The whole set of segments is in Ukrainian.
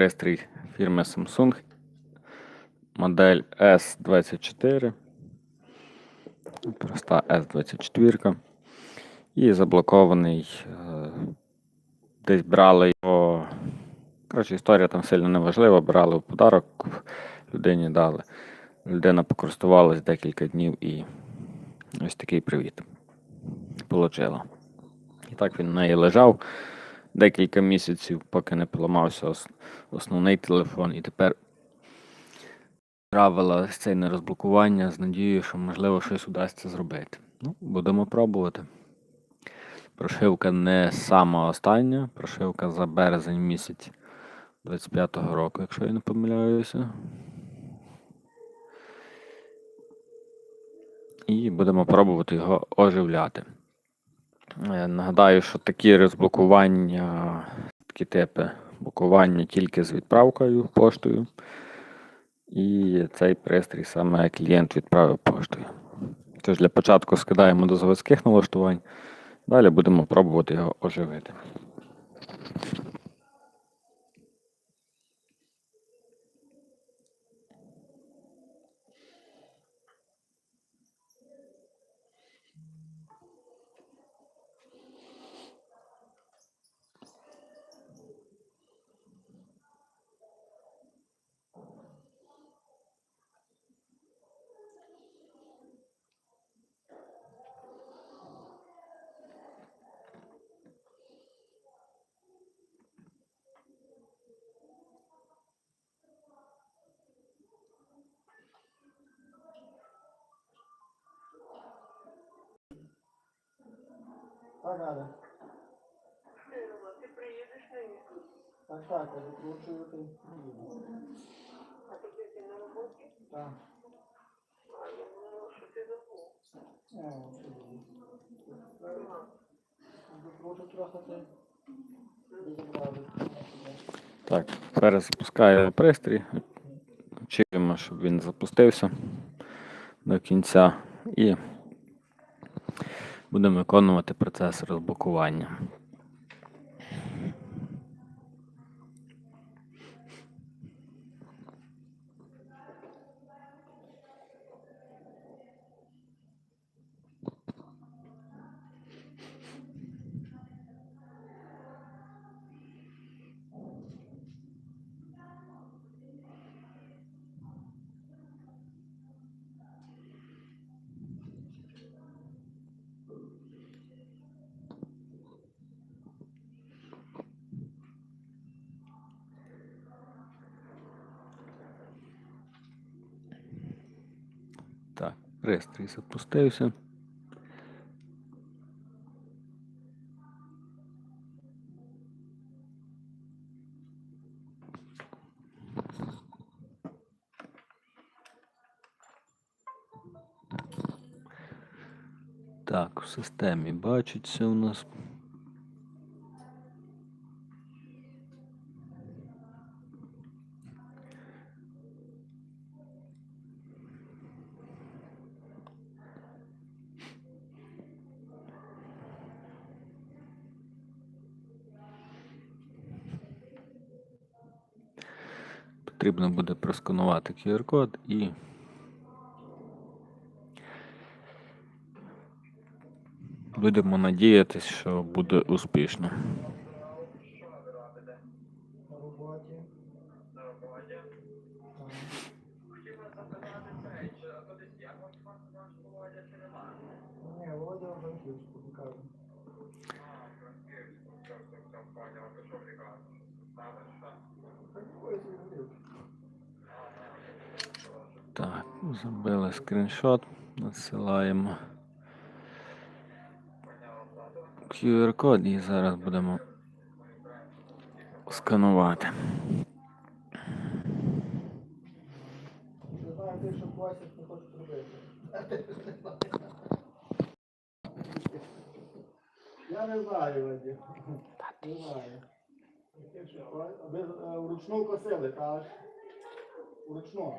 Пристрій фірми Samsung. Модель S24. Проста S24. І заблокований. е, Десь брали його. Коротше, історія там сильно не важлива. Брали в подарок, людині дали. Людина покористувалась декілька днів і ось такий привіт. Получила. І так він в неї лежав декілька місяців, поки не поламався основний телефон. І тепер правила ось це нерозблокування з надією, що можливо щось удасться зробити. Ну, будемо пробувати. Прошивка не сама остання, прошивка за березень місяць 25-го року, якщо я не помиляюся. І будемо пробувати його оживляти. Е, Нагадаю, що такі розблокування, такі типи блокування тільки з відправкою поштою. І цей пристрій саме клієнт відправив поштою. Тож для початку скидаємо до заводських налаштувань, далі будемо пробувати його оживити. Так, Галя. Ти приїдеш нині? Так, так, я закручую ти. А ти на роботі? Так. А я думала, що ти забув. Е? Закручу трохи ти. Так, перезапускаю пристрій. Очікуємо, щоб він запустився до кінця і будемо виконувати процес розблокування. Так, пристрій запустився. Так, в системі бачиться у нас. Потрібно буде просканувати QR-код і будемо надіятися, що буде успішно. На роботі. На роботі? Так. Хотів би запитати цей, чи а то десь є ваш ваш Володя чи нема? Ні, Володя в Франківську, покажу. А, Франківську, все, все, все, поняв, а то що прекрасно. Саме що? Так, ось і говорив. Так, зробили скріншот, надсилаємо QR-код і зараз будемо сканувати. Я не знаю, Вадим. Не знаю. Ви е, вручну косили, так? Вручну.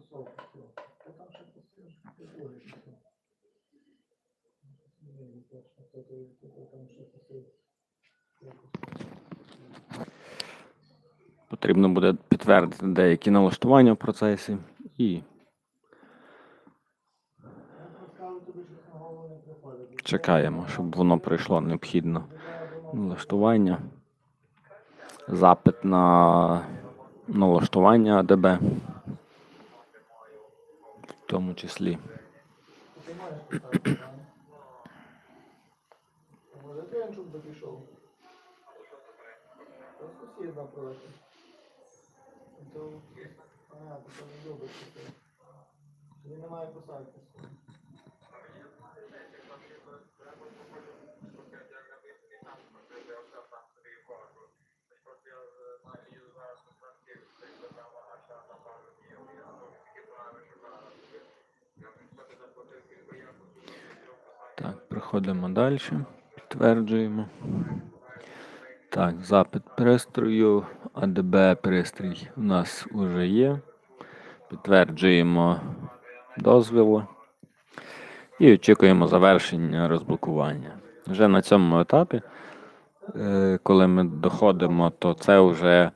Потрібно буде підтвердити деякі налаштування в процесі і чекаємо, щоб воно пройшло необхідно налаштування. Запит на налаштування АДБ. Тому числі. Може ти Анчук би пішов? Сусід напроти. То, А, то не таке. Він не має посадки. Так, проходимо далі. Підтверджуємо. Так, запит пристрою. АДБ пристрій у нас вже є. Підтверджуємо дозвіл. І очікуємо завершення розблокування. Вже на цьому етапі, е, коли ми доходимо, то це вже,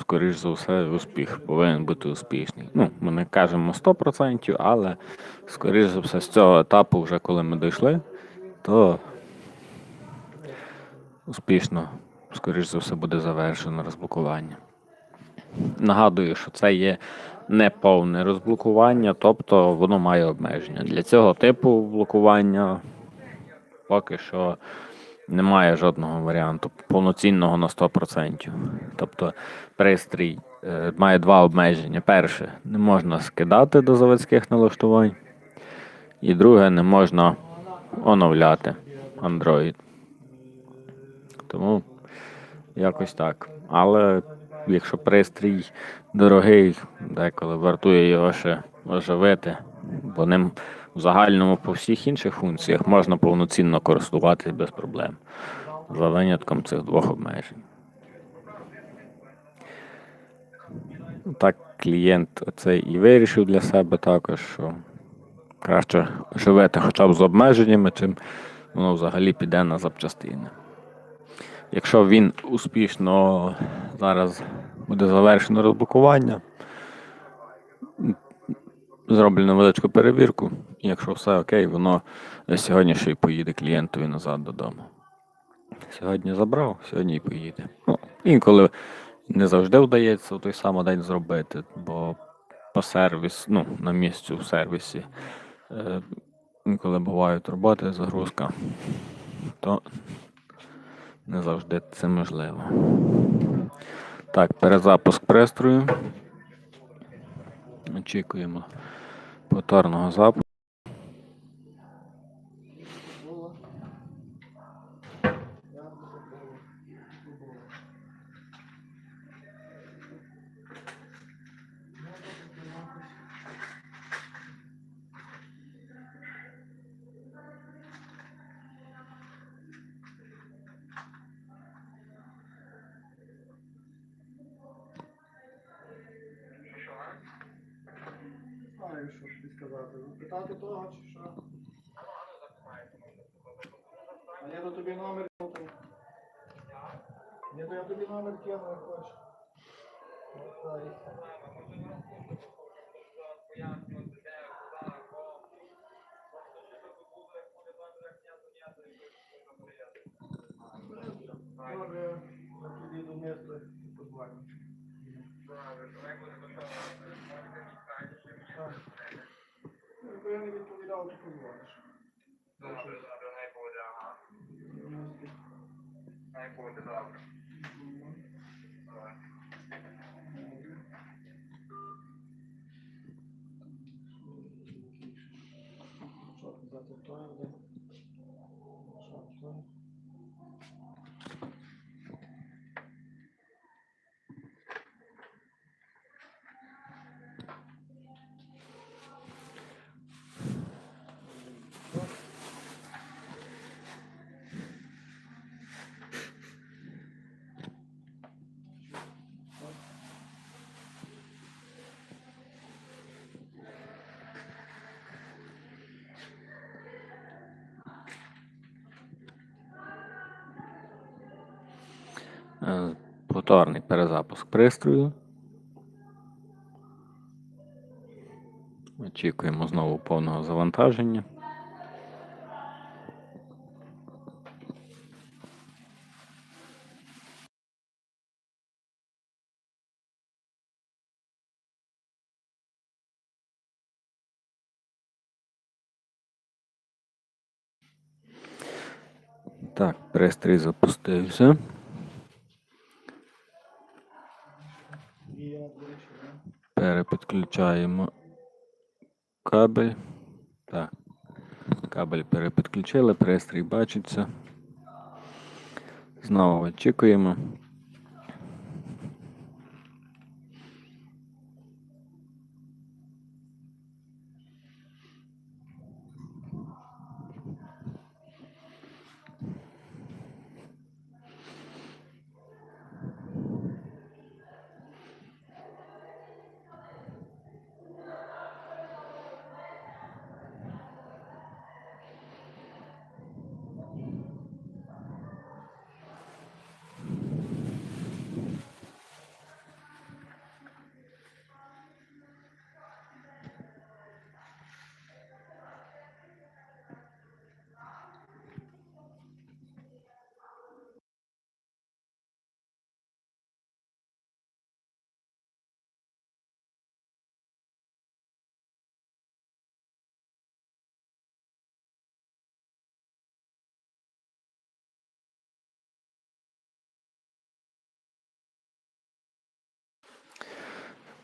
скоріш за все, успіх повинен бути успішний. Ну, ми не кажемо 100%, але скоріш за все, з цього етапу, вже коли ми дійшли, то успішно, скоріш за все, буде завершено розблокування. Нагадую, що це є неповне розблокування, тобто воно має обмеження. Для цього типу блокування поки що немає жодного варіанту повноцінного на 100%. Тобто пристрій е, має два обмеження. Перше, не можна скидати до заводських налаштувань. І друге, не можна оновляти Android. Тому якось так. Але якщо пристрій дорогий, деколи вартує його ще оживити, бо ним в загальному по всіх інших функціях можна повноцінно користуватися без проблем. За винятком цих двох обмежень. Так, клієнт цей і вирішив для себе також, що краще живете хоча б з обмеженнями, чим воно взагалі піде на запчастини. Якщо він успішно зараз буде завершено розблокування, зроблю невеличку перевірку, якщо все окей, воно сьогодні ще й поїде клієнтові назад додому. Сьогодні забрав, сьогодні і поїде. Ну, інколи не завжди вдається в той самий день зробити, бо по сервіс, ну, на місці в сервісі, е, інколи бувають роботи, загрузка, то не завжди це можливо. Так, перезапуск пристрою. Очікуємо повторного запуску. Було. Я б це було. Не було. Ну, добре, якось. Знаю, що тобі сказати. Питати того, чи що? А я до тобі номер кину. Ні, то я тобі номер кину, як хочеш. Добре, я тоді до міста і позвоню. Так. Ну, Якщо я не відповідав, то позвониш. Добре, добре, хай буде, ага. Повторний перезапуск пристрою. Очікуємо знову повного завантаження. Так, пристрій запустився. І я, до речі, да. Перепідключаємо кабель. Так. Кабель перепідключили, пристрій бачиться. Знову очікуємо.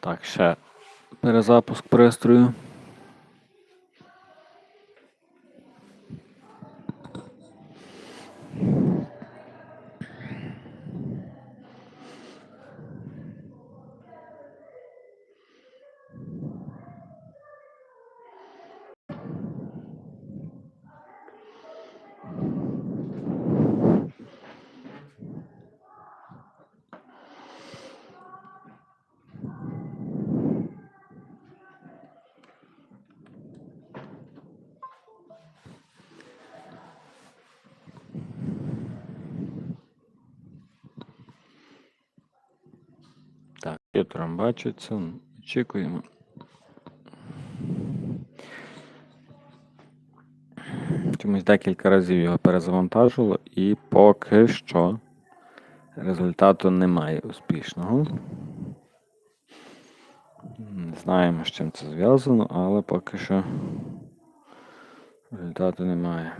Так, ще перезапуск пристрою. Так, комп'ютером бачиться. Очікуємо. Чомусь декілька разів його перезавантажило і поки що результату немає успішного. Не знаємо, з чим це зв'язано, але поки що результату немає.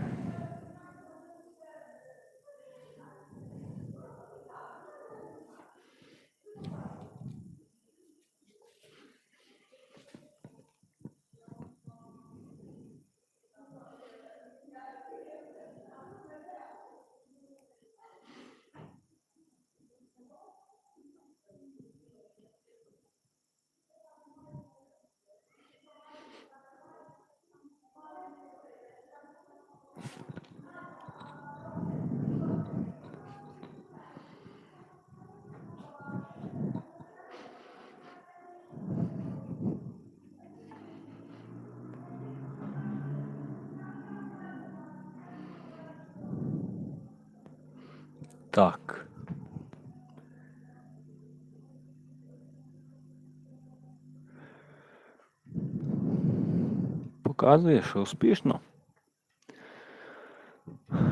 Так. Показує, що успішно.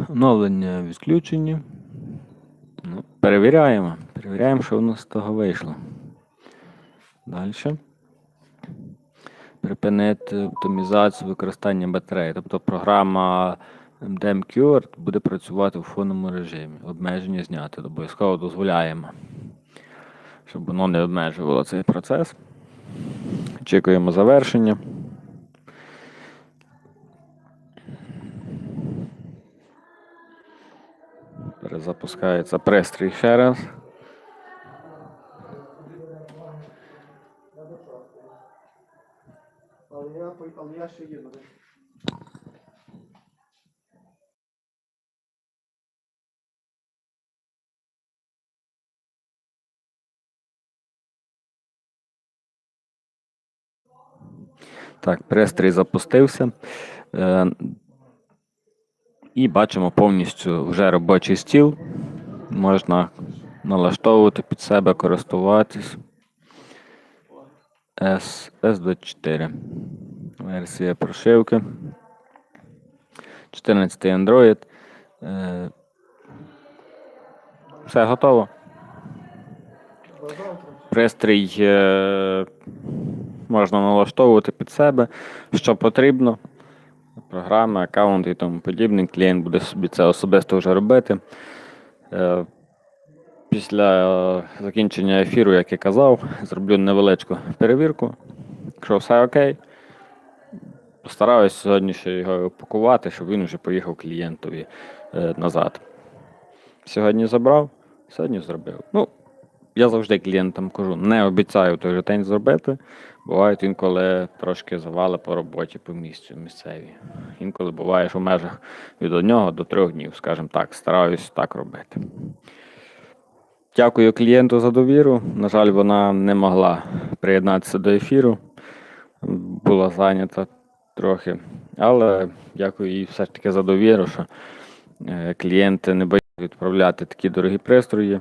Оновлення відключені. Ну, перевіряємо. Перевіряємо, що у нас з того вийшло. Далі. Припинити оптимізацію використання батареї. Тобто програма MDM-Cure буде працювати в фонному режимі. Обмеження зняти. Обов'язково дозволяємо, щоб воно не обмежувало цей процес. Очікуємо завершення. Перезапускається пристрій ще раз. Але я ще їду. Так, пристрій запустився. Е, і бачимо повністю вже робочий стіл. Можна налаштовувати під себе, користуватись. S, S24. Версія прошивки. 14 Android. Е, Все готово. Пристрій е, можна налаштовувати під себе, що потрібно. Програми, аккаунти і тому подібне. Клієнт буде собі це особисто вже робити. Е, Після е, закінчення ефіру, як я казав, зроблю невеличку перевірку. Якщо все окей, постараюсь сьогодні ще його упакувати, щоб він вже поїхав клієнтові е, назад. Сьогодні забрав, сьогодні зробив. Ну, я завжди клієнтам кажу, не обіцяю той же день зробити. Бувають інколи трошки завали по роботі по місцю місцеві. Інколи буває, що в межах від одного до трьох днів, скажімо так, стараюсь так робити. Дякую клієнту за довіру. На жаль, вона не могла приєднатися до ефіру, була зайнята трохи. Але дякую їй все ж таки за довіру, що е, клієнти не бояться відправляти такі дорогі пристрої.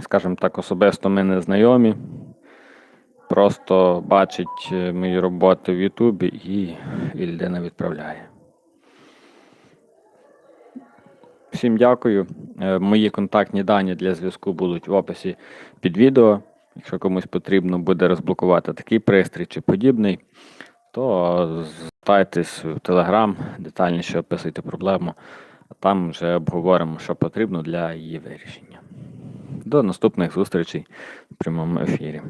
Скажімо так, особисто ми не знайомі. Просто бачить е, мої роботи в Ютубі і, і людина відправляє. Всім дякую. Е, Мої контактні дані для зв'язку будуть в описі під відео. Якщо комусь потрібно буде розблокувати такий пристрій чи подібний, то звертайтесь в Telegram, детальніше описуйте проблему, а там вже обговоримо, що потрібно для її вирішення. До наступних зустрічей в прямому ефірі.